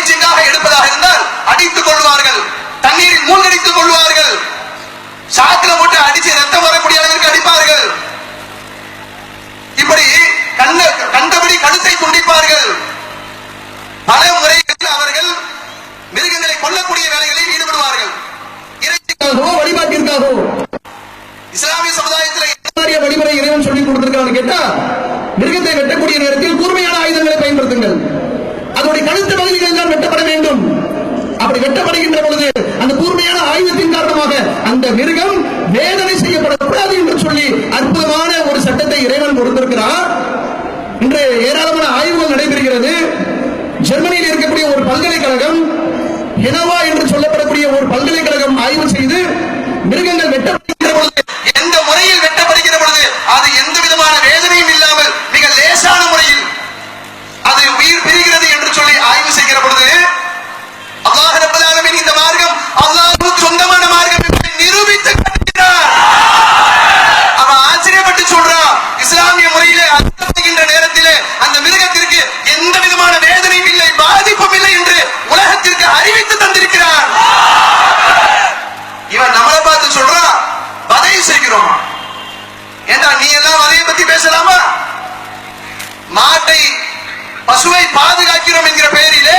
பயிற்சிக்காக எடுப்பதாக இருந்தால் அடித்துக் கொள்வார்கள் தண்ணீரில் மூழ்கடித்துக் கொள்வார்கள் சாக்கில போட்டு அடிச்சு ரத்தம் வரக்கூடிய அளவிற்கு அடிப்பார்கள். இப்படி கண்ண கண்டபடி கழுத்தை துண்டிப்பார்கள். பல முறைகளில் அவர்கள் மிருகங்களை கொல்லக்கூடிய வேலைகளில் ஈடுபடுவார்கள். வழிபாட்டிற்காகவோ? இஸ்லாமிய சமுதாயத்தில் வழிமுறை இறைவன் சொல்லிக் கொடுத்திருக்கான்னு கேட்டா மிருகத்தை வெட்டக்கூடிய நேரத்தில் கூர்மையான ஆயுதங்களை பயன்படுத்துங்கள். அவருடைய கழுத்து பகுதிகள் எல்லாம் வெட்டப்பட வேண்டும். அப்படி வெட்டப்படுகின்ற பொழுது அந்த கூர்மையான ஆயுதத்தின் காரணமாக அந்த மிருகம் வேதனை செய்யப்படக்கூடாது என்று சொல்லி அற்புதமான ஒரு சட்டத்தை இறைவன் கொடுத்திருக்கிறார். இன்று ஏராளமான ஆய்வுகள் நடைபெறுகிறது. ஜெர்மனியில் இருக்கக்கூடிய ஒரு பல்கலைக்கழகம் ஹெனவா என்று சொல்லப்படக்கூடிய ஒரு பல்கலைக்கழகம் ஆய்வு செய்து மிருகங்கள் வெட்ட பொழுது எந்த முறையில் வெட்டப்படுகிற பொழுது அது எந்த விதமான வேதனையும் இல்லாமல் மிக லேசான முறையில் அது உயிர் பிரிகிறது என்று சொல்லி ஆய்வு செய்கிற பொழுது அல்லாஹ் ரப்பல் ஆலமீன் இந்த மார்க்கம் அல்லாஹ்வுக்கு சொந்தமான மார்க்கம் என்பதை நிரூபித்து காட்டுகிறார் அவன் ஆச்சரியப்பட்டு சொல்றான் இஸ்லாமிய முறையிலே அறுக்கப்படுகின்ற நேரத்திலே அந்த மிருகத்திற்கு எந்த விதமான வேதனையும் இல்லை பாதிப்பும் இல்லை என்று உலகத்திற்கு அறிவித்து தந்திருக்கிறான் இவன் நம்மளை பார்த்து சொல்றான் வதை செய்கிறோம் ஏண்டா நீ எல்லாம் வதையை பத்தி பேசலாமா மாட்டை பசுவை பாதுகாக்கிறோம் என்கிற பெயரிலே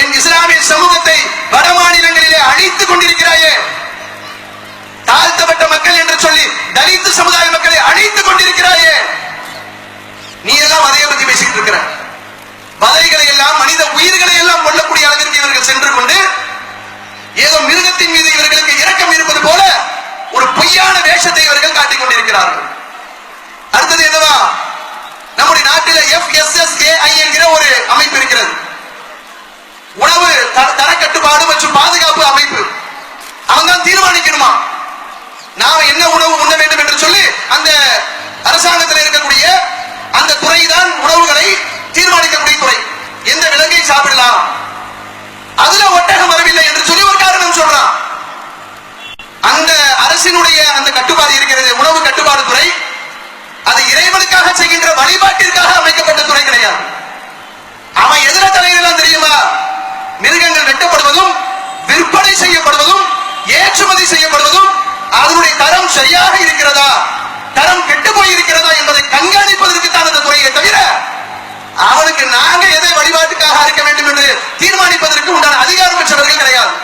என் இஸ்லாமிய சமூகத்தை வட மாநிலங்களிலே அழித்துக் கொண்டிருக்கிறாயே தாழ்த்தப்பட்ட மக்கள் என்று சொல்லி தலித்து சமுதாய மக்களை அழித்துக் கொண்டிருக்கிறாயே நீ எல்லாம் வதையை பத்தி பேசிட்டு இருக்கிற வதைகளை எல்லாம் மனித உயிர்களை எல்லாம் கொல்லக்கூடிய அளவிற்கு இவர்கள் சென்று கொண்டு ஏதோ மிருகத்தின் மீது இவர்களுக்கு இரக்கம் இருப்பது போல ஒரு பொய்யான வேஷத்தை இவர்கள் காட்டிக் அடுத்தது என்னவா நம்முடைய நாட்டில் ஏஐ என்கிற ஒரு அமைப்பு இருக்கிறது. உணவு த- தர கட்டுப்பாடு மற்றும் பாதுகாப்பு அமைப்பு. அவங்க தான் தீர்மானிக்கணுமா? நாம் என்ன உணவு உண்ண வேண்டும் என்று சொல்லி அந்த அரசாங்கத்தில் இருக்கக்கூடிய அந்த துறை தான் உணவுகளை தீர்மானிக்கக்கூடிய துறை. எந்த விலங்கை சாப்பிடலாம்? அதுல ஒட்டகம் வரவில்லை என்று சொல்லி ஒரு காரணம் சொல்றான். அந்த அரசினுடைய அந்த கட்டுப்பாடு இருக்கிறது உணவு கட்டுப்பாடு துறை அது இறைவனுக்காக செய்கின்ற வழிபாட்டிற்காக அமைக்கப்பட்ட துறை கிடையாது. அவன் எதிர தலைவர்களாம் தெரியுமா? மிருகங்கள் வெட்டப்படுவதும் விற்பனை செய்யப்படுவதும் ஏற்றுமதி செய்யப்படுவதும் அதனுடைய தரம் சரியாக இருக்கிறதா தரம் கெட்டு போய் இருக்கிறதா என்பதை கண்காணிப்பதற்கு தான் அந்த துறையை தவிர அவனுக்கு நாங்க எதை வழிபாட்டுக்காக இருக்க வேண்டும் என்று தீர்மானிப்பதற்கு உண்டான அதிகாரமற்றவர்கள் கிடையாது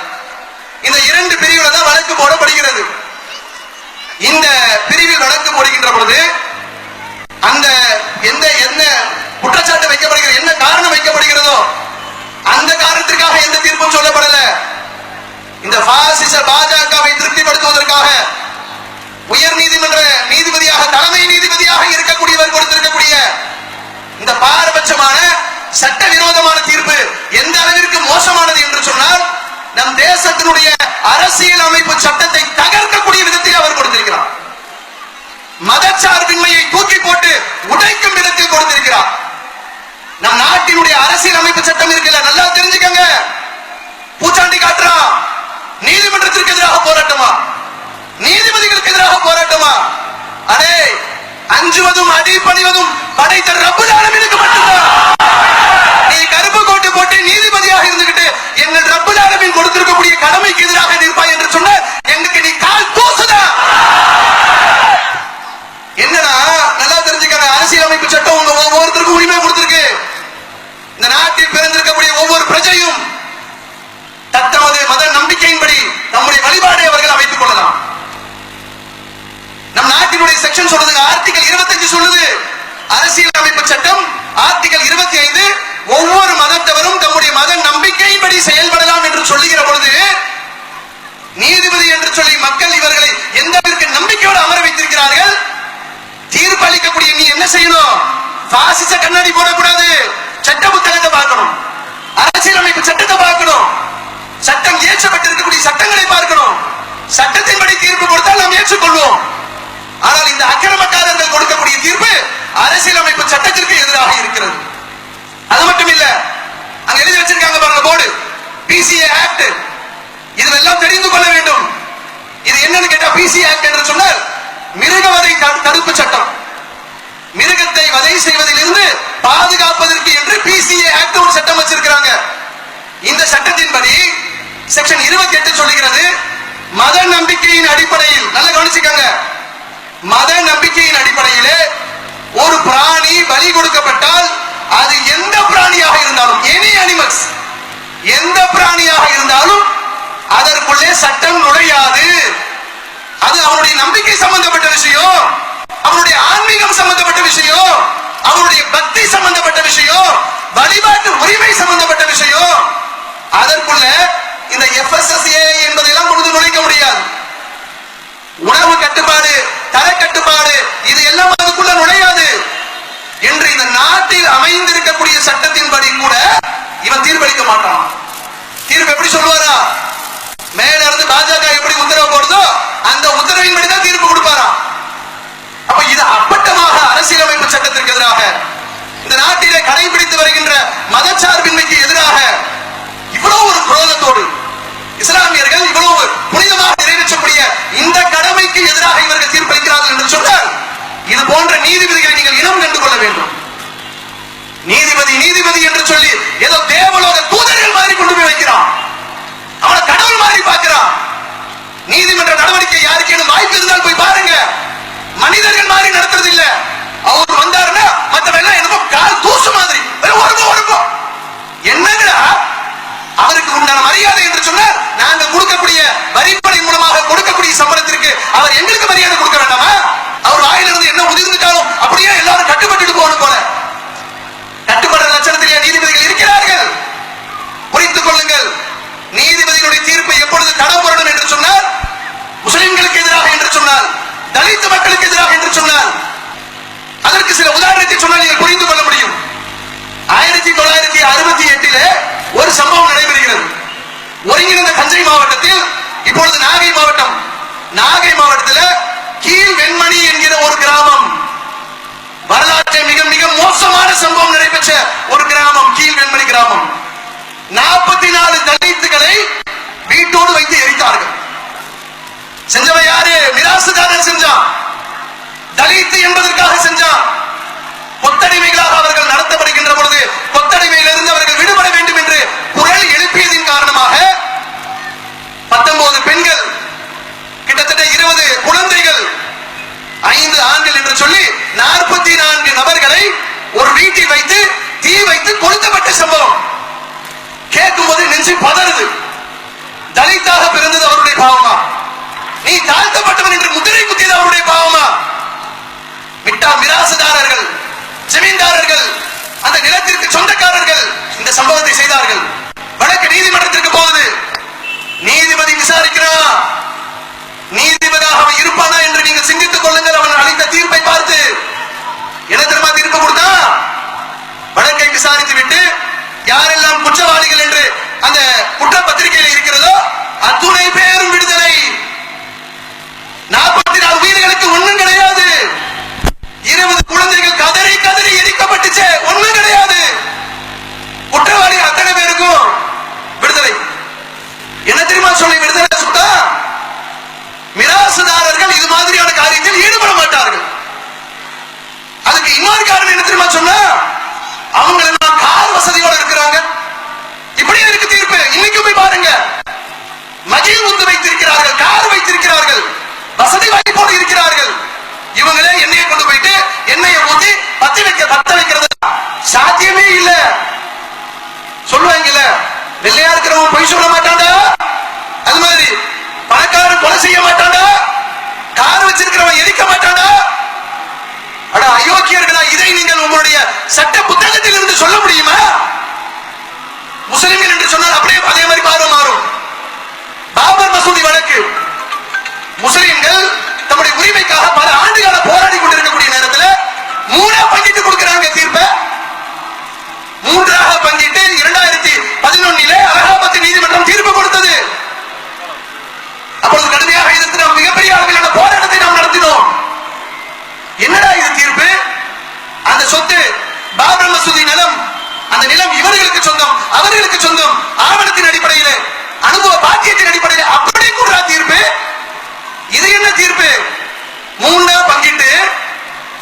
இந்த இரண்டு பிரிவுல தான் வழக்கு போடப்படுகிறது. இந்த பிரிவில் வழக்கு போடுகின்ற பொழுது அந்த எந்த என்ன குற்றச்சாட்டு வைக்கப்படுகிறது என்ன காரணம் வைக்கப்படுகிறதோ அந்த காரணத்திற்காக எந்த தீர்ப்பும் சொல்லப்படல. இந்த பாசிச பாஜகவை திருப்திப்படுத்துவதற்காக உயர் நீதிமன்ற நீதிபதியாக தலைமை நீதிபதியாக இருக்கக்கூடியவர் கொடுத்திருக்கக்கூடிய இந்த பாரபட்சமான சட்டவிரோதமான தீர்ப்பு எந்த அளவிற்கு மோசமானது என்று சொன்னால் நம் தேசத்தினுடைய அரசியல் அமைப்பு சட்டத்தை தகர்க்கக்கூடிய விதத்தில் அவர் கொடுத்திருக்கிறார். மதச்சார்பின்மையை தூக்கி போட்டு உடைக்கும் விதத்தில் கொடுத்திருக்கிறார். நம் நாட்டினுடைய அரசியல் அமைப்பு சட்டம் இருக்குல்ல நல்லா தெரிஞ்சுக்கங்க. பூச்சாண்டி காட்டுறான் நீதிமன்றத்திற்கு எதிராக போராட்டமா? நீதிபதிகளுக்கு எதிராக போராட்டமா? அடே அஞ்சுவதும் அடிபணிவதும் படைத்த ரப்புல் ஆலமீனுக்கு மட்டும்தான். நீ கருப்பு கோட்டு போட்டு நீதிபதியாக இருந்துகிட்டு எங்கள் ரப்புல் ஆலமீன் கொடுத்திருக்கக்கூடிய கடமைக்கு எதிராக நிற்பாய் என்று சொன்ன எங்களுக்கு நீ கால் தூசுதா என்னன்னா நல்லா தெரிஞ்சுக்கங்க அரசியலமைப்பு சட்டம் உங்க ஒவ்வொருத்தருக்கும் உரிமை கொடுத்திருக்கு. இந்த நாட்டில் பிறந்திருக்கக்கூடிய ஒவ்வொரு பிரஜையும் தத்தமது மத நம்பிக்கையின்படி நம்முடைய வழிபாடை அவர்கள் அமைத்துக் கொள்ளலாம். நம் நாட்டினுடைய செக்ஷன் சொல்றது ஆர்டிகல் 25 சொல்லுது. அரசியல் அமைப்பு சட்டம் ஆர்டிகல் 25 ஒவ்வொரு மதத்தவரும் தம்முடைய மத நம்பிக்கையின்படி செயல்படலாம் என்று சொல்லுகிற பொழுது நீதிபதி என்று சொல்லி மக்கள் இவர்களை எந்த அளவிற்கு நம்பிக்கையோடு அமர வைத்திருக்கிறார்கள்? தீர்ப்பு அளிக்கக்கூடிய நீ என்ன செய்யணும்? பாசிச கண்ணாடி போடக்கூடாது. சட்ட புத்தகத்தை பார்க்கணும். அரசியலமைப்பு சட்டத்தை பார்க்கணும். சட்டம் ஏற்றப்பட்டிருக்கக்கூடிய சட்டங்களை பார்க்கணும். சட்டத்தின்படி தீர்ப்பு கொடுத்தால் நாம் ஏற்றுக்கொள்வோம். ஆனால் இந்த அக்கிரமக்காரர்கள் கொடுக்கக்கூடிய தீர்ப்பு அரசியலமைப்பு சட்டத்திற்கு எதிராக இருக்கிறது. அது மட்டும் இல்ல அங்க எழுதி வச்சிருக்காங்க பாருங்க போர்டு பிசிஏ ஆக்ட் இதுவெல்லாம் தெரிந்து கொள்ள வேண்டும். இது என்னன்னு கேட்டா பிசி ஆக்ட் என்று சொன்னால் மிருக வதை தடுப்பு சட்டம். மிருகத்தை வதை செய்வதிலிருந்து பாதுகாப்பதற்கு என்று பிசிஏ ஆக்ட் ஒரு சட்டம் வச்சிருக்கிறாங்க. இந்த சட்டத்தின்படி செக்ஷன் 28 சொல்லுகிறது மத நம்பிக்கையின் அடிப்படையில் நல்லா கவனிச்சுக்கங்க. மத நம்பிக்கையின் அடிப்படையிலே ஒரு பிராணி பலி கொடுக்கப்பட்டால் அது எந்த பிராணியாக இருந்தாலும் எனி அனிமல்ஸ் எந்த பிராணியாக இருந்தாலும் அதற்குள்ளே சட்டம் நுழையாது. அது அவனுடைய நம்பிக்கை சம்பந்தப்பட்ட விஷயம் அவனுடைய ஆன்மீகம் சம்பந்தப்பட்ட விஷயம் அவனுடைய பக்தி சம்பந்தப்பட்ட விஷயம் வழிபாட்டு உரிமை சம்பந்தப்பட்ட விஷயம். அதற்குள்ள இந்த எஃப்எஸ்எஸ்ஏ என்பதெல்லாம் கொண்டு நுழைக்க முடியாது. சட்டத்தின்படி கூட இவன் தீர்ப்பளிக்க மாட்டான். தீர்ப்பு எப்படி சொல்லுவாரா? மேல இருந்து பாஜக எப்படி உத்தரவு போடுதோ அந்த உத்தரவின்படி தான் தீர்ப்பு கொடுப்பாராம் அப்ப இது அப்பட்டமாக அரசியலமைப்பு சட்டத்திற்கு எதிராக இந்த நாட்டிலே கடைபிடித்து வருகின்ற மதச்சார்பின்மைக்கு எதிராக இவ்வளவு ஒரு குரோதத்தோடு இஸ்லாமியர்கள் இவ்வளவு புனிதமாக நிறைவேற்றக்கூடிய இந்த கடமைக்கு எதிராக இவர்கள் தீர்ப்பளிக்கிறார்கள் என்று சொன்னால் இது போன்ற நீதிபதிகளை நீங்கள் இனம் கண்டு கொள்ள வேண்டும். நீதிபதி நீதிபதி என்று சொல்லி ஏதோ தேவலோக தூதர்கள் மாதிரி கொண்டு போய் வைக்கிறான். அவனை கடவுள் மாதிரி பார்க்கிறான். நீதிமன்ற நடவடிக்கை யாருக்கேனும் வாய்ப்பு இருந்தால் போய் பாருங்க. மனிதர்கள் மாதிரி நடத்துறது இல்ல அவர் வந்தாருன்னா மத்தவெல்லாம் என்னமோ கால் தூசு மாதிரி. வெறும் ஒருக்கம் என்னங்கடா? அவருக்கு உண்டான மரியாதை என்று சொன்னால் நாங்க கொடுக்கக்கூடிய வரிப்படை மூலமாக கொடுக்கக்கூடிய சம்பளத்திற்கு அவர் எங்களுக்கு மரியாதை கொடுக்க வேண்டாமா? அவர் வாயிலிருந்து என்ன உதிர்ந்துட்டாலும் அப்படியே எல்லாரும் கட்டுப்பட்டு போகணும் போல. கட்டுப்படுற லட்சணத்திலே நீதிபதிகள் இருக்கிறார்கள். புரிந்து கொள்ளுங்கள். நீதிபதிகளுடைய தீர்ப்பு எப்பொழுது தடம்புரணும் என்று சொன்னால் முஸ்லிம்களுக்கு எதிராக என்று சொன்னால் தலித் மக்களுக்கு எதிராக என்று சொன்னால் அதற்கு சில உதாரணத்தை சொன்னால் நீங்கள் புரிந்து கொள்ள முடியும். ஆயிரத்தி தொள்ளாயிரத்தி அறுபத்தி எட்டிலே ஒரு சம்பவம் நடைபெறுகிறது. ஒருங்கிணைந்த தஞ்சை மாவட்டத்தில் இப்பொழுது நாகை மாவட்டம் நாகை மாவட்டத்தில் கீழ் வெண்மணி என்கிற ஒரு கிராமம். வரலாற்றை மிக மிக மோசமான சம்பவம் நடைபெற்ற ஒரு கிராமம் கீழ் வெண்மணி கிராமம்? நாற்பத்தி நாலு தலித்துகளை வீட்டோடு வைத்து எரித்தார்கள். செஞ்சவன் யாரு? மிராசுதாரன் செஞ்சான். தலித்து என்பதற்காக செஞ்சான். கொத்தடிமைகளாக அவர்கள் நடத்தப்படுகின்ற பொழுது கொத்தடிமையிலிருந்து அவர்கள் விடுபட வேண்டும் என்று குரல் எழுப்பியதின் காரணமாக பத்தொன்பது பெண்கள் கிட்டத்தட்ட இருபது குழந்தைகள் ஐந்து ஆண்கள் என்று சொல்லி நாற்பத்தி நான்கு நபர்களை ஒரு வீட்டில் வைத்து தீ வைத்து கொளுத்தப்பட்ட சம்பவம். கேட்கும் போது நெஞ்சு பதறுது. தலித்தாக பிறந்தது அவருடைய பாவமா? நீ தாழ்த்தப்பட்டவன் என்று முதிரை குத்தியது அவருடைய பாவமா? மிட்டா மிராசுதாரர்கள் ஜமீன்தாரர்கள் அந்த நிலத்திற்கு சொந்தக்காரர்கள் இந்த சம்பவத்தை செய்தார்கள். வழக்கு நீதிமன்றத்திற்கு போகுது நீதிபதி விசாரிக்கிறா? நீதிபதியாக அவன் இருப்பானா என்று நீங்கள் சிந்தித்துக் கொள்ளுங்கள். அவன் அளித்த தீர்ப்பை பார்த்து என்ன தெரியுமா தீர்ப்பு கொடுத்தா? வழக்கை விசாரித்து விட்டு யாரெல்லாம் குற்றவாளிகள் என்று அந்த குற்றப்பத்திரிகையில் இருக்கிறதோ அத்துணை பேரும் விடுதலை. நாற்பத்தி நாலு உயிர்களுக்கு ஒண்ணும் கிடையாது. இருபது குழந்தைகள் கதறி கதறி எரிக்கப்பட்டுச்சு ஒண்ணும் கிடையாது. குற்றவாளி அத்தனை பேருக்கும் விடுதலை. என்ன தெரியுமா சொல்லி விடுதலை சுட்டா மிராசுதாரர்கள் இது மாதிரியான காரியத்தில் ஈடுபட மாட்டார்கள் அதுக்கு இன்னொரு காரணம் என்ன தெரியுமா சொன்னா அவங்க எல்லாம் கார் வசதியோட இருக்கிறாங்க இப்படியே இருக்கு தீர்ப்பு இன்னைக்கு போய் பாருங்க மஜில் உந்து வைத்திருக்கிறார்கள் கார் வைத்திருக்கிறார்கள் வசதி வாய்ப்போடு இருக்கிறார்கள் இவங்களே எண்ணெயை கொண்டு போயிட்டு எண்ணெயை ஊத்தி பத்தி வைக்க பத்த வைக்கிறது சாத்தியமே இல்ல. சொல்லுவாங்கல்ல வெள்ளையா இருக்கிறவன் பொய் சொல்ல மாட்டான்டா அது மாதிரி பணக்காரன் கொலை செய்ய மாட்டாண்டா கார் வச்சிருக்கிறவன் எரிக்க மாட்டாண்டா அட அயோக்கியர்களா இதை நீங்கள் உங்களுடைய சட்ட புத்தகத்தில் இருந்து சொல்ல முடியுமா? முஸ்லிம்கள் என்று சொன்னால் அப்படியே அதே மாதிரி பார்வை மாறும்.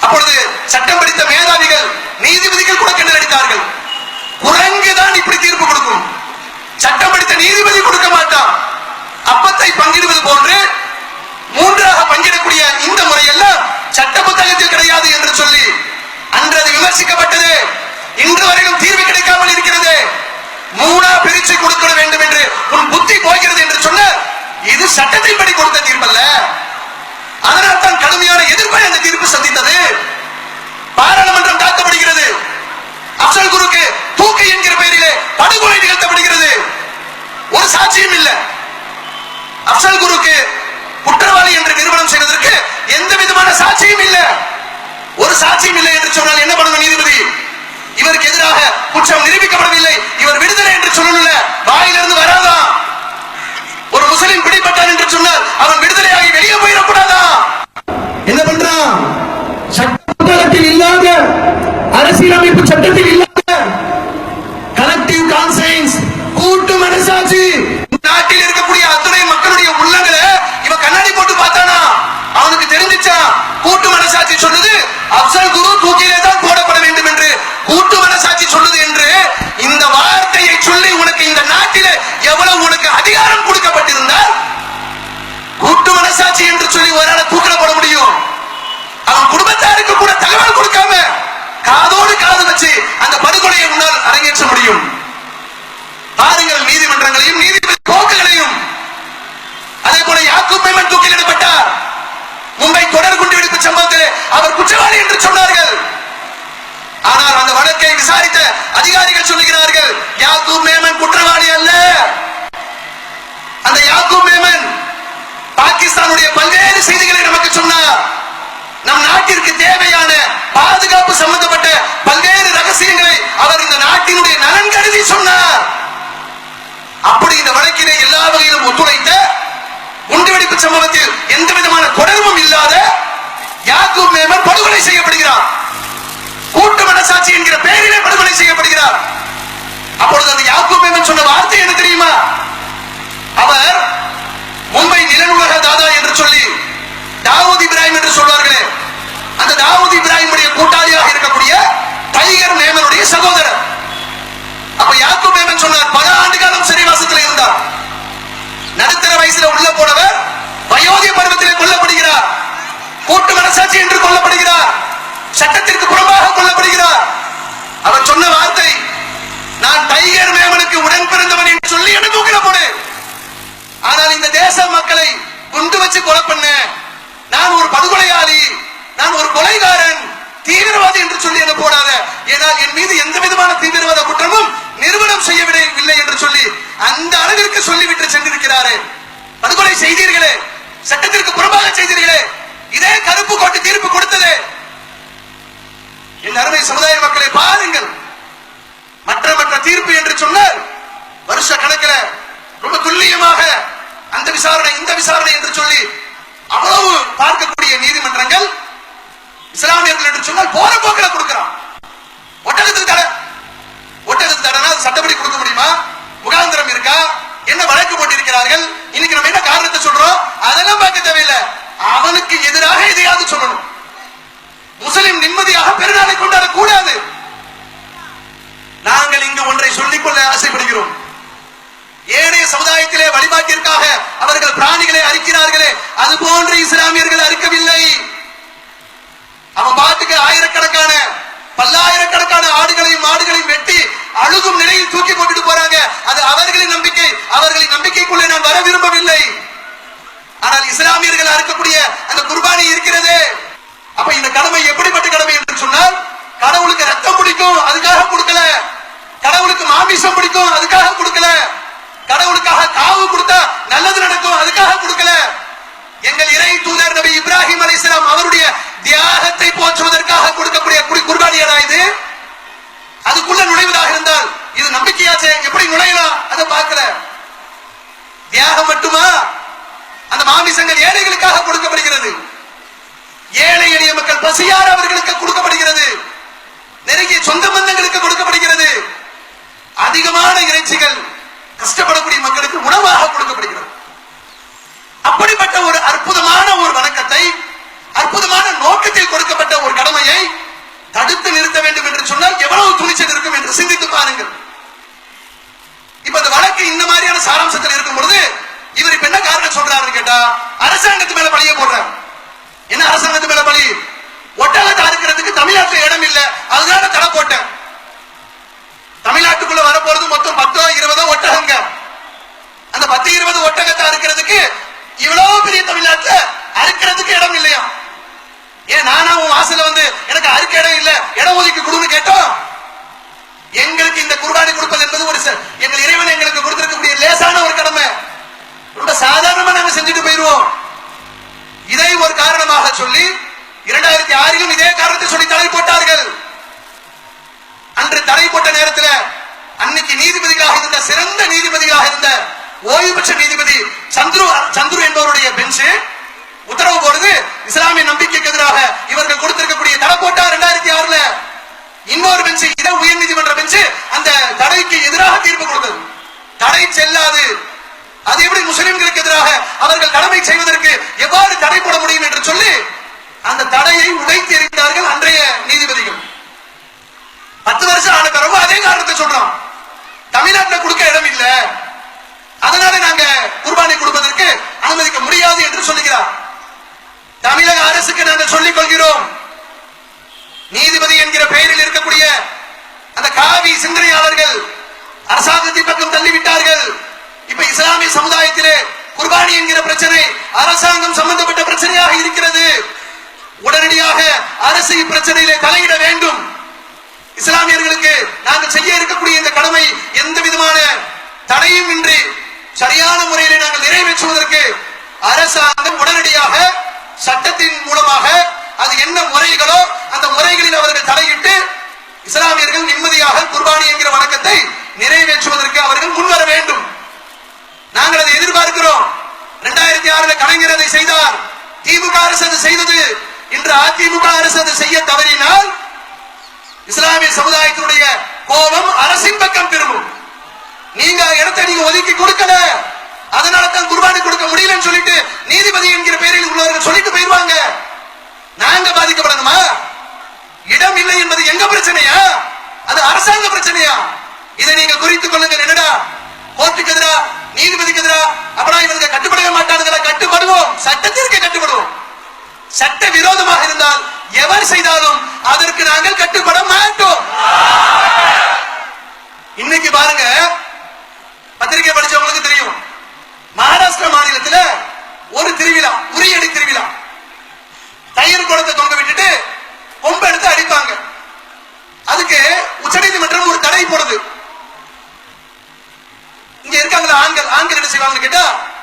அப்பொழுது சட்டம் படித்த மேதாவிகள் நீதிபதிகள் கூட கிண்டல் அடித்தார்கள். குரங்கு தான் இப்படி தீர்ப்பு கொடுக்கும். சட்டம் படித்த நீதிபதி கொடுக்க மாட்டான். அப்பத்தை பங்கிடுவது போன்று மூன்றாக பங்கிடக்கூடிய இந்த முறையெல்லாம் சட்ட புத்தகத்தில் கிடையாது என்று சொல்லி அன்று அது விமர்சிக்கப்பட்டது. இன்று வரைக்கும் தீர்வு கிடைக்காமல் இருக்கிறது. மூணா பிரிச்சு கொடுக்க வேண்டும் என்று உன் புத்தி போகிறது என்று சொன்ன இது சட்டத்தின்படி கொடுத்த தீர்ப்பல்ல. அதனால் தான் கடுமையான எதிர்ப்பை அந்த தீர்ப்பு சந்தித்தது. பாராளுமன்றம் தாக்கப்படுகிறது அப்சல் குருக்கு தூக்கு என்கிற பெயரிலே படுகொலை நிகழ்த்தப்படுகிறது. ஒரு சாட்சியம் இல்லை. அப்சல் குருக்கு குற்றவாளி என்று நிறுவனம் செய்வதற்கு எந்த விதமான சாட்சியும் இல்லை. ஒரு சாட்சியும் இல்லை என்று சொன்னால் என்ன பண்ணுங்க நீதிபதி? இவருக்கு எதிராக குற்றம் நிரூபிக்கப்படவில்லை. இவர் விடுதலை என்று சொல்லணும்ல. வாயில அவர் குற்றவாளி என்று சொன்னார்கள். ஆனால் அந்த வழக்கை விசாரித்த அதிகாரிகள் சொல்லுகிறார்கள் யாக்கூப் மேமன் குற்றவாளி அல்ல. அந்த யாக்கூப் மேமன் பாகிஸ்தானுடைய பல்வேறு செய்திகளை நமக்கு சொன்னார். நம் நாட்டிற்கு தேவையான பாதுகாப்பு சம்பந்தப்பட்ட பல்வேறு ரகசியங்களை அவர் இந்த நாட்டினுடைய நலன் கருதி சொன்னார். அப்படி இந்த வழக்கிலே எல்லா வகையிலும் ஒத்துழைத்த குண்டுவெடிப்பு சம்பவத்தில் எந்த விதமான தொடர்பும் இல்லாத யாக்கூப் மேமன் படுகொலை செய்யப்படுகிறார். கூட்டு மனசாட்சி என்கிற பெயரிலே படுகொலை செய்யப்படுகிறார். அப்பொழுது அந்த யாக்கூப் மேமன் சொன்ன வார்த்தை என்ன தெரியுமா? அவர் மும்பை நிலநூலக தாதா என்று சொல்லி தாவூத் இப்ராஹிம் என்று சொல்வார்களே. அந்த தாவூத் இப்ராஹிம் கூட்டாளியாக இருக்கக்கூடிய டைகர் மேமனுடைய சகோதரர். அப்ப யாக்கூப் மேமன் சொன்னார் பல ஆண்டு காலம் சிறைவாசத்தில் இருந்தார். நடுத்தர வயசுல உள்ள போனவர் வயோதிய பருவத்திலே கொல்லப்படுகிறார். கூட்டு மனசாட்சி என்று கொல்லப்படுகிறார். சட்டத்திற்கு புறம்பாக கொல்லப்படுகிறார். அவர் சொன்ன வார்த்தை நான் டைகர் மேமனுக்கு உடன் பிறந்தவன் என்று சொல்லி என்ன தூக்கில போடு ஆனால் இந்த தேச மக்களை குண்டு வச்சு கொலை பண்ண நான் ஒரு படுகொலையாளி நான் ஒரு கொலைகாரன் தீவிரவாதி என்று சொல்லி என்ன போடாத ஏனால் என் மீது எந்த விதமான தீவிரவாத குற்றமும் நிறுவனம் செய்யவில்லை என்று சொல்லி அந்த அளவிற்கு சொல்லிவிட்டு சென்றிருக்கிறாரே. படுகொலை செய்தீர்களே. சட்டத்திற்கு புறம்பாக செய்தீர்களே. இதே கருப்பு கோட்டு தீர்ப்பு கொடுத்ததே. என் அருமை சமுதாய மக்களை பாருங்கள். மற்ற மற்ற தீர்ப்பு என்று சொன்னால் வருஷ கணக்கில் ரொம்ப துல்லியமாக அந்த விசாரணை இந்த விசாரணை என்று சொல்லி அவ்வளவு பார்க்கக்கூடிய நீதிமன்றங்கள் இஸ்லாமியர்கள் என்று சொன்னால் போற போக்கில கொடுக்கிறான். ஒட்டகத்துக்கு தடை. ஒட்டகத்துக்கு தடைனா சட்டப்படி கொடுக்க முடியுமா? முகாந்திரம் இருக்கா? என்ன வழக்கு போட்டிருக்கிறார்கள்? இன்னைக்கு நம்ம என்ன காரணத்தை சொல்றோம்? அதெல்லாம் பார்க்க தேவையில்லை. அவனுக்கு எதிராக எதையாவது சொல்லணும். முஸ்லிம் நிம்மதியாக பெருநாளை கொண்டாட கூடாது நாங்கள் இங்கு ஒன்றை சொல்லிக்கொள்ள ஆசைப்படுகிறோம். ஏனைய சமுதாயத்திலே வழிபாட்டிற்காக அவர்கள் பிராணிகளை அறுக்கிறார்களே அது போன்று இஸ்லாமியர்கள் அறுக்கவில்லை. அவன் பாட்டுக்கு ஆயிரக்கணக்கான பல்லாயிரக்கணக்கான ஆடுகளையும் மாடுகளையும் வெட்டி அழுகும் நிலையில் தூக்கி போட்டுட்டு போறாங்க. அது அவர்களின் நம்பிக்கை. அவர்களின் நம்பிக்கைக்குள்ளே நான் வர விரும்பவில்லை. ஆனால் இஸ்லாமியர்கள் இருக்கக்கூடிய அந்த குர்பானி இருக்கிறதே. அப்ப இந்த கடமை எப்படிப்பட்ட கடமை என்று சொன்னால் கடவுளுக்கு ரத்தம் பிடிக்கும் அதுக்காக கொடுக்கல. கடவுளுக்கு மாமிசம் பிடிக்கும் அதுக்காக கொடுக்கல. கடவுளுக்காக காவு கொடுத்தா நல்லது நடக்கும் அதுக்காக கொடுக்கல. எங்கள் இறை தூதர் நபி இப்ராஹிம் அலைஹிஸ்ஸலாம் அவருடைய தியாகத்தை போற்றுவதற்காக கொடுக்கக்கூடிய குடி குர்பானியடா இது? அதுக்குள்ள நுழைவதாக இருந்தால் இது நம்பிக்கையாச்சே எப்படி நுழையலாம்? அதை பார்க்கல. தியாகம் மட்டுமா? அந்த மாமிசங்கள் ஏழைகளுக்காக கொடுக்கப்படுகிறது. ஏழை எளிய மக்கள் பசியார அவர்களுக்கு கொடுக்கப்படுகிறது. நெருங்கிய சொந்த பந்தங்களுக்கு கொடுக்கப்படுகிறது. அதிகமான இறைச்சிகள் கஷ்டப்படக்கூடிய மக்களுக்கு உணவாக கொடுக்கப்படுகிறது. அப்படிப்பட்ட ஒரு அற்புதமான ஒரு வணக்கத்தை அற்புதமான நோக்கத்தில் கொடுக்கப்பட்ட ஒரு கடமையை தடுத்து நிறுத்த வேண்டும் என்று சொன்னால் எவ்வளவு துணிச்சல் இருக்கும் என்று சிந்தித்து பாருங்கள். இப்ப இந்த வழக்கு இந்த மாதிரியான சாராம்சத்தில் இருக்கும் பொழுது இவர் இப்ப என்ன காரணம் சொல்றாருன்னு கேட்டா அரசாங்கத்து மேல பழிய போடுறாரு என்ன அரசாங்கத்து மேல பழி? ஒட்டகத்தை அறுக்கிறதுக்கு தமிழ்நாட்டுல இடம் இல்ல. அதுதான் தடை போட்டேன். தமிழ்நாட்டுக்குள்ள வரப்போறது மொத்தம் பத்தோ இருபதோ ஒட்டகங்க. அந்த பத்து இருபது ஒட்டகத்தை அறுக்கிறதுக்கு இவ்வளவு பெரிய தமிழ்நாட்டுல அறுக்கிறதுக்கு இடம் இல்லையா? ஏன் நானா உன் வாசல வந்து எனக்கு அறுக்க இடம் இல்ல இடம் ஒதுக்கி கொடுன்னு கேட்டோம்? எங்களுக்கு இந்த குர்பானி கொடுப்பது என்பது ஒரு எங்கள் இறைவன் எங்களுக்கு கொடுத்திருக்கக்கூடிய லேசான ஒரு கடமை. ரொம்ப சாதாரணமா நாங்க செஞ்சுட்டு போயிருவோம். இதை ஒரு காரணமாக சொல்லி இரண்டாயிரத்தி ஆறிலும் இதே காரணத்தை சொல்லி தடை போட்டார்கள். அன்று தடை போட்ட நேரத்தில் அன்னைக்கு நீதிபதிகளாக இருந்த சிறந்த நீதிபதிகளாக இருந்த ஓய்வு பெற்ற நீதிபதி சந்துரு சந்துரு என்பவருடைய பெஞ்சு உத்தரவு போடுது இஸ்லாமிய நம்பிக்கைக்கு எதிராக இவர்கள் கொடுத்திருக்கக்கூடிய தடை போட்டா இரண்டாயிரத்தி ஆறுல இன்னொரு பெஞ்சு இதை உயர் நீதிமன்ற பெஞ்சு அந்த தடைக்கு எதிராக தீர்ப்பு கொடுத்தது. தடை செல்லாது. அது எப்படி முஸ்லிம்களுக்கு எதிராக அவர்கள் கடமை செய்வதற்கு எவ்வாறு தடை போட முடியும் என்று சொல்லி அந்த தடையை உடைத்து எறிந்தார்கள் அன்றைய நீதிபதிகள். பத்து வருஷம் ஆன பிறகு அதே காரணத்தை சொல்றோம். தமிழ்நாட்டில் கொடுக்க இடம் இல்ல. அதனால நாங்க குர்பானை கொடுப்பதற்கு அனுமதிக்க முடியாது என்று சொல்லுகிறார். தமிழக அரசுக்கு நாங்கள் சொல்லிக் கொள்கிறோம். நீதிபதி என்கிற பெயரில் இருக்கக்கூடிய அந்த காவி சிந்தனையாளர்கள் அரசாங்கத்தின் பக்கம் தள்ளிவிட்டார்கள். இப்ப இஸ்லாமிய சமுதாயத்திலே குர்பானி என்கிற பிரச்சனை அரசாங்கம் சம்பந்தப்பட்ட பிரச்சனையாக இருக்கிறது. உடனடியாக அரசு இப்பிரச்சனையிலே தலையிட வேண்டும். இஸ்லாமியர்களுக்கு நாங்கள் செய்ய இருக்கக்கூடிய இந்த கடமை எந்த விதமான தடையும் இன்றி சரியான முறையிலே நாங்கள் நிறைவேற்றுவதற்கு அரசாங்கம் உடனடியாக சட்டத்தின் மூலமாக அது என்ன முறைகளோ அந்த முறைகளில் அவர்கள் தலையிட்டு இஸ்லாமியர்கள் நிம்மதியாக குர்பானி என்கிற வணக்கத்தை நிறைவேற்றுவதற்கு அவர்கள் முன்வர வேண்டும். நாங்கள் அதை எதிர்பார்க்கிறோம். இரண்டாயிரத்தி ஆறுல கலைஞர் அதை செய்தார். திமுக அரசு அது செய்தது. இன்று அதிமுக அரசு அது செய்ய தவறினால் இஸ்லாமிய சமுதாயத்தினுடைய கோபம் அரசின் பக்கம் திரும்பும். நீங்க இடத்தை நீங்க ஒதுக்கி கொடுக்கல. அதனால தான் குர்பானி கொடுக்க முடியலன்னு சொல்லிட்டு நீதிபதி என்கிற பெயரில் உள்ளவர்கள் சொல்லிட்டு போயிருவாங்க. நாங்க பாதிக்கப்படணுமா? இடம் இல்லை என்பது எங்க பிரச்சனையா? அது அரசாங்க பிரச்சனையா? இதை நீங்க குறித்துக் கொள்ளுங்கள் என்னடா? கோர்ட்டுக்கு எதிராக நீதிபதிக்கு எதிரா? அப்புறம் இவங்க கட்டுப்படவே மாட்டானுங்களா கட்டுப்படுவோம். சட்டத்திற்கு கட்டுப்படுவோம். சட்ட விரோதமாக இருந்தால் எவர் செய்தாலும் அதற்கு நாங்கள் கட்டுப்பட மாட்டோம். இன்னைக்கு பாருங்க பத்திரிகை படிச்சவங்களுக்கு தெரியும். மகாராஷ்டிரா மாநிலத்துல ஒரு திருவிழா உரியடி திருவிழா. தயிர் குளத்தை தொங்க விட்டுட்டு கொம்பு எடுத்து அடிப்பாங்க. அதுக்கு உச்சநீதிமன்றம் ஒரு தடை போடுது. இங்க இருக்காங்களா ஆண்கள் ஆண்கள் என்ன செய்வாங்கன்னு கேட்டா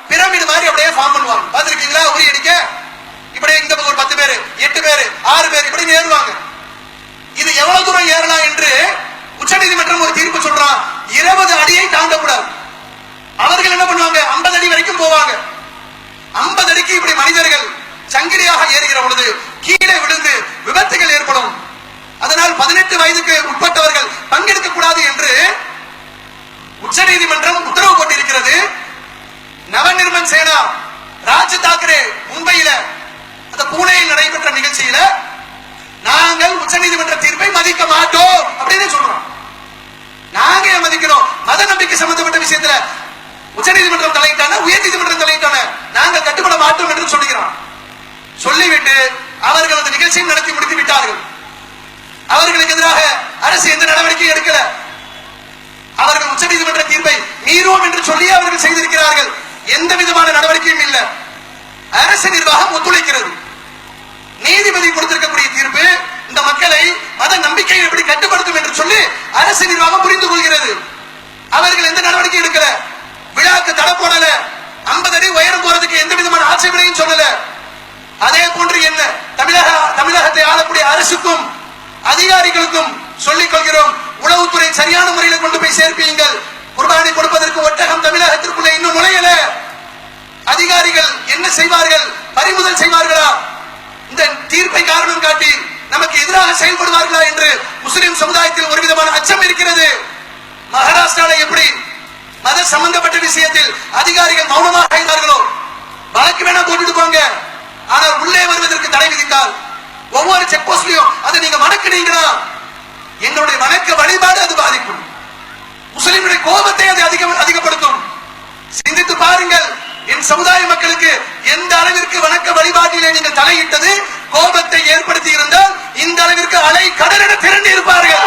பிரமிடு மாதிரி அப்படியே ஃபார்ம் பண்ணுவாங்க. பாத்துருக்கீங்களா உரி அடிக்க? இப்படியே இந்த பக்கம் ஒரு பத்து பேரு எட்டு பேரு ஆறு பேர் இப்படி ஏறுவாங்க. இது எவ்வளவு தூரம் ஏறலாம் என்று உச்சநீதிமன்றம் ஒரு தீர்ப்பு சொல்றான். இருபது அடியை தாண்டக்கூடாது. அவர்கள் என்ன பண்ணுவாங்க? 50 அடி வரைக்கும் போவாங்க. 50 அடிக்கு இப்படி மனிதர்கள் சங்கிலியாக ஏறுகிற பொழுது கீழே விழுந்து விபத்துகள் ஏற்படும். அதனால் பதினெட்டு வயதுக்கு உட்பட்டவர்கள் பங்கெடுக்க கூடாது என்று உச்சநீதிமன்றம் உத்தரவு போட்டிருக்கிறது. நவநிர்மன் சேனா ராஜ் தாக்கரே மும்பையில அந்த பூனேயில் நடைபெற்ற நிகழ்ச்சியில நாங்கள் உச்சநீதிமன்ற தீர்ப்பை மதிக்க மாட்டோம் அப்படின்னு சொல்றோம். நாங்க ஏன் மதிக்கிறோம்? மத நம்பிக்கை சம்பந்தப்பட்ட விஷயத்துல உச்சநீதிமன்றம் தலையிட்டான உயர் நீதிமன்றம் தலையிட்டான? நாங்கள் கட்டுப்பட மாட்டோம் என்று சொல்லுகிறோம். சொல்லிவிட்டு அவர்கள் அந்த நிகழ்ச்சியை நடத்தி முடித்து விட்டார்கள். அவர்களுக்கு எதிராக அரசு எந்த நடவடிக்கையும் எடுக்கல. அவர்கள் உச்சநீதிமன்ற தீர்ப்பை மீறுவோம் என்று சொல்லி அவர்கள் செய்திருக்கிறார்கள். எந்த விதமான நடவடிக்கையும் இல்லை. அரசு நிர்வாகம் ஒத்துழைக்கிறது. நீதிபதி கொடுத்திருக்கக்கூடிய தீர்ப்பு இந்த மக்களை மத நம்பிக்கையை எப்படி கட்டுப்படுத்தும் என்று சொல்லி அரசு நிர்வாகம் புரிந்து கொள்கிறது. அவர்கள் எந்த நடவடிக்கை எடுக்கல. விழாக்கு தடை போடல. 50 அடி உயரம் போறதுக்கு எந்த விதமான ஆட்சேபனையும் சொல்லல. அதே போன்று என்ன? தமிழக தமிழகத்தை ஆளக்கூடிய அரசுக்கும் அதிகாரிகளுக்கும் சொல்லிக் கொள்கிறோம். உளவுத்துறை சரியான முறையில் கொண்டு போய் சேர்ப்பீங்கள். குர்பானி கொடுப்பதற்கு ஒட்டகம் தமிழகத்திற்குள்ள இன்னும் நுழையல. அதிகாரிகள் என்ன செய்வார்கள்? பறிமுதல் செய்வார்களா? இந்த தீர்ப்பை காரணம் காட்டி நமக்கு எதிராக செயல்படுவார்களா என்று முஸ்லிம் சமுதாயத்தில் ஒரு விதமான அச்சம் இருக்கிறது. மகாராஷ்டிரால எப்படி மத சம்பந்தப்பட்ட விஷயத்தில் அதிகாரிகள் மௌனமாக இருந்தார்களோ? வழக்கு வேணா போட்டுட்டு போங்க. ஆனால் உள்ளே வருவதற்கு தடை விதித்தால் ஒவ்வொரு செக் போஸ்ட்லயும் அதை நீங்க வணக்குனீங்கன்னா எங்களுடைய வணக்க வழிபாடு அது பாதிக்கும். முஸ்லிம்களுடைய கோபத்தை அது அதிகம் அதிகப்படுத்தும். சிந்தித்து பாருங்கள் என் சமுதாய மக்களுக்கு எந்த அளவிற்கு வணக்க வழிபாட்டிலே நீங்கள் தலையிட்டது கோபத்தை ஏற்படுத்தி இருந்தால் இந்த அளவிற்கு அலை கடலென திரண்டு இருப்பார்கள்.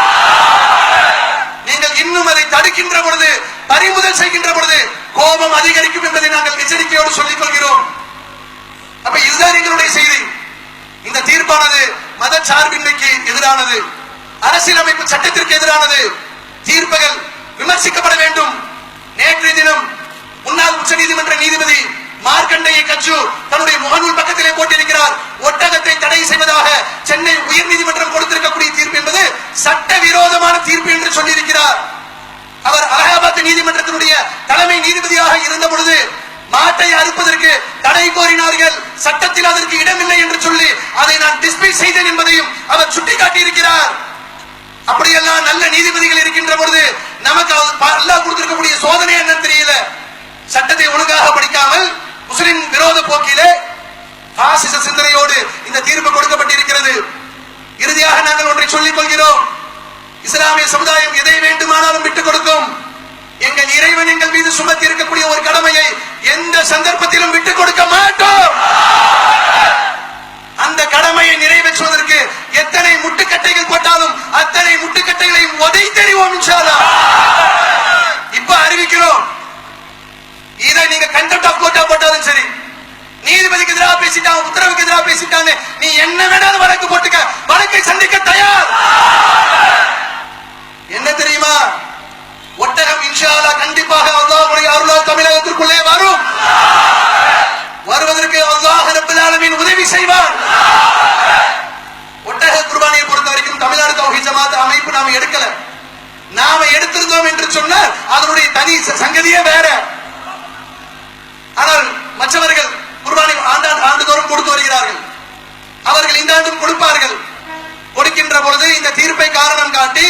நீங்கள் இன்னும் அதை தடுக்கின்ற பொழுது பறிமுதல் செய்கின்ற பொழுது கோபம் அதிகரிக்கும் என்பதை நாங்கள் எச்சரிக்கையோடு சொல்லிக் கொள்கிறோம். அப்ப இதுதான் எங்களுடைய செய்தி. இந்த தீர்ப்பானது மத சார்பின்மைக்கு எதிரானது. அரசியலமைப்பு சட்டத்திற்கு எதிரானது. தீர்ப்புகள் விமர்சிக்கப்பட வேண்டும். நேற்றைய தினம் முன்னாள் உச்சநீதிமன்ற நீதிபதி மார்க்கண்டைய கச்சு தன்னுடைய முகநூல் பக்கத்திலே போட்டிருக்கிறார். ஒட்டகத்தை தடை செய்வதாக சென்னை உயர் நீதிமன்றம் கொடுத்திருக்கக்கூடிய தீர்ப்பு என்பது சட்ட விரோதமான தீர்ப்பு என்று சொல்லியிருக்கிறார். அவர் அலகாபாத் நீதிமன்றத்தினுடைய தலைமை நீதிபதியாக இருந்த பொழுது மாட்டை அறுப்பதற்கு தடை கோரினார்கள். சட்டத்தில் அதற்கு இடமில்லை என்று சொல்லி அதை நான் டிஸ்மிஸ் செய்தேன் என்பதையும் அவர் சுட்டிக்காட்டி இருக்கிறார் அப்படியெல்லாம் நல்ல நீதிபதிகள் இருக்கின்ற பொழுது நமக்கு அல்லாஹ் கொடுத்திருக்கக்கூடிய சோதனை என்னன்னு தெரியல. சட்டத்தை ஒழுங்காக படிக்காமல் முஸ்லிம் விரோத போக்கிலே பாசிச சிந்தனையோடு இந்த தீர்ப்பு கொடுக்கப்பட்டிருக்கிறது. இறுதியாக நாங்கள் ஒன்றை சொல்லிக் கொள்கிறோம். இஸ்லாமிய சமுதாயம் எதை வேண்டுமானாலும் விட்டுக் கொடுக்கும். எங்கள் இறைவன் எங்கள் மீது சுமத்தி இருக்கக்கூடிய ஒரு கடமையை எந்த சந்தர்ப்பத்திலும் விட்டுக் கொடுக்க மாட்டோம். அந்த கடமையை நிறைவேற்றுவதற்கு எத்தனை முட்டுக்கட்டைகள் போட்டாலும் அத்தனை முட்டுக்கட்டைகளையும் உதை தெரிவோம் இப்ப அறிவிக்கிறோம். இதை நீங்க கண்டெப்ட் ஆஃப் கோர்ட்டா போட்டாலும் சரி நீதிபதிக்கு எதிராக பேசிட்டான் உத்தரவுக்கு எதிராக பேசிட்டான்னு நீ என்ன வேணாலும் வழக்கு போட்டுக்க வழக்கை சந்திக்க தயார். என்ன தெரியுமா? ஒட்டகம் இன்ஷாலா கண்டிப்பாக அல்லாஹ்வுடைய அருளால் தமிழகத்திற்குள்ளே வரும். வருவதற்கு அல்லாஹ் ரப்பல் ஆலமீன் உதவி செய்வார். ஒட்டக குர்பானியை பொறுத்த வரைக்கும் தமிழ்நாடு தௌஹீத் ஜமாத் அமைப்பு நாம எடுக்கல. நாம எடுத்திருந்தோம் என்று சொன்னால் அதனுடைய தனி சங்கதியே வேற. ஆனால் மற்றவர்கள் குர்பானி ஆண்டாண்டு ஆண்டுதோறும் கொடுத்து வருகிறார்கள். அவர்கள் இந்த ஆண்டும் கொடுப்பார்கள். கொடுக்கின்ற பொழுது இந்த தீர்ப்பை காரணம் காட்டி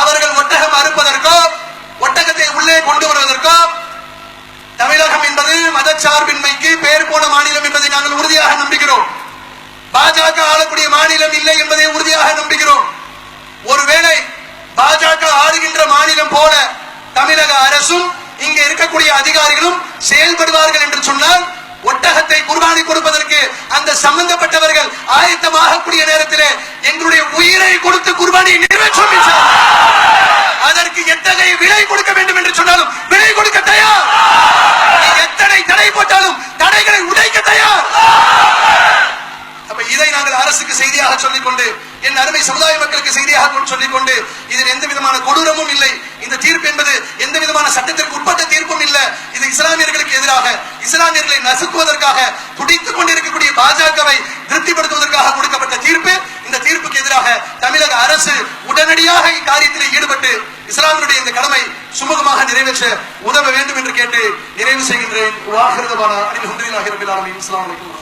அவர்கள் ஒட்டகம் அறுப்பதற்கோ ஒட்டகத்தை உள்ளே கொண்டு வருவதற்கோ தமிழகம் என்பது மதச்சார்பின்மைக்கு பேர் போன மாநிலம் என்பதை நாங்கள் உறுதியாக நம்புகிறோம். பாஜக ஆளக்கூடிய மாநிலம் இல்லை என்பதை உறுதியாக நம்புகிறோம். ஒருவேளை பாஜக ஆளுகின்ற மாநிலம் போல தமிழக அரசும் இங்கே இருக்கக்கூடிய அதிகாரிகளும் செயல்படுவார்கள் என்று சொன்னால் ஒட்டகத்தை குர்பானி கொடுப்பதற்கு அந்த சம்பந்தப்பட்டவர்கள் ஆயத்தமாக கூடிய நேரத்திலே எங்களுடைய உயிரை கொடுத்து குர்பானியை நிறைவேற்றும். அதற்கு எத்தகைய விலை கொடுக்க வேண்டும் என்று சொன்னாலும் விலை கொடுக்க தயார் நீ எத்தனை தடை போட்டாலும் தடைகளை உடைக்க தயார் அப்ப இதை நாங்கள் அரசுக்கு செய்தியாக சொல்லிக்கொண்டு என் அருமை சமுதாய மக்களுக்கு செய்தியாக கொண்டு சொல்லிக்கொண்டு இதில் எந்த விதமான கொடூரமும் இல்லை இந்த தீர்ப்பு என்பது எந்த விதமான சட்டத்திற்கு உட்பட்ட தீர்ப்பும் இல்ல இது இஸ்லாமியர்களுக்கு எதிராக இஸ்லாமியர்களை நசுக்குவதற்காக துடித்துக் கொண்டிருக்கக்கூடிய பாஜகவை திருப்திப்படுத்துவதற்காக கொடுக்கப்பட்ட தீர்ப்பு இந்த தீர்ப்புக்கு எதிராக தமிழக அரசு உடனடியாக இக்காரியத்தில் ஈடுபட்டு இஸ்லாமியருடைய இந்த கடமை சுமூகமாக நிறைவேற்ற உதவ வேண்டும் என்று கேட்டு நிறைவு